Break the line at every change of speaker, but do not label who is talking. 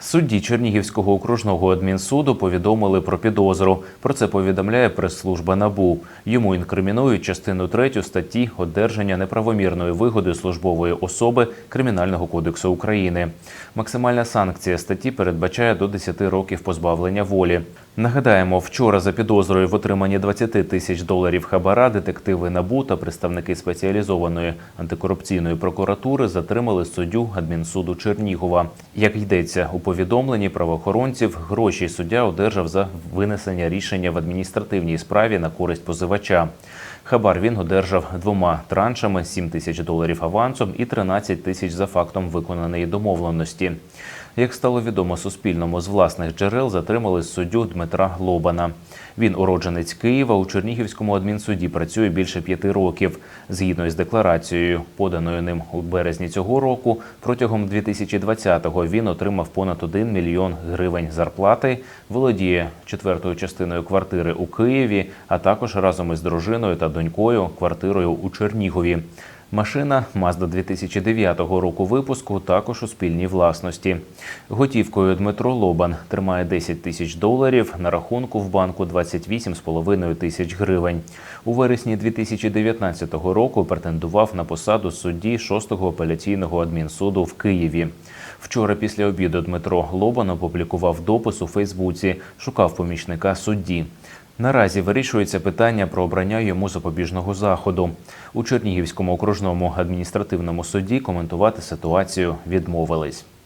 Судді Чернігівського окружного адмінсуду повідомили про підозру. Про це повідомляє прес-служба НАБУ. Йому інкримінують частину 3 статті одержання неправомірної вигоди службової особи Кримінального кодексу України. Максимальна санкція статті передбачає до 10 років позбавлення волі. Нагадаємо, вчора за підозрою в отриманні 20 тисяч доларів хабара детективи НАБУ та представники спеціалізованої антикорупційної прокуратури затримали суддю адмінсуду Чернігова. Як йдеться у повідомленні правоохоронців, гроші суддя одержав за винесення рішення в адміністративній справі на користь позивача. Хабар він одержав двома траншами: 7 тисяч доларів авансом і 13 тисяч за фактом виконаної домовленості. Як стало відомо Суспільному, з власних джерел затримали суддю Дмитра Лобана. Він уродженець Києва у Чернігівському адмінсуді працює більше п'яти років. Згідно із декларацією, поданою ним у березні цього року, протягом 2020-го він отримав понад 1 мільйон гривень зарплати, володіє четвертою частиною квартири у Києві, а також разом із дружиною та донькою квартирою у Чернігові. Машина Mazda 2009 року випуску також у спільній власності. Готівкою Дмитро Лобан тримає 10 тисяч доларів, на рахунку в банку 28,5 тисяч гривень. У вересні 2019 року претендував на посаду судді 6-го апеляційного адмінсуду в Києві. Вчора після обіду Дмитро Лобан опублікував допис у Фейсбуці, шукав помічника судді. Наразі вирішується питання про обрання йому запобіжного заходу. У Чернігівському окружному адміністративному суді коментувати ситуацію відмовились.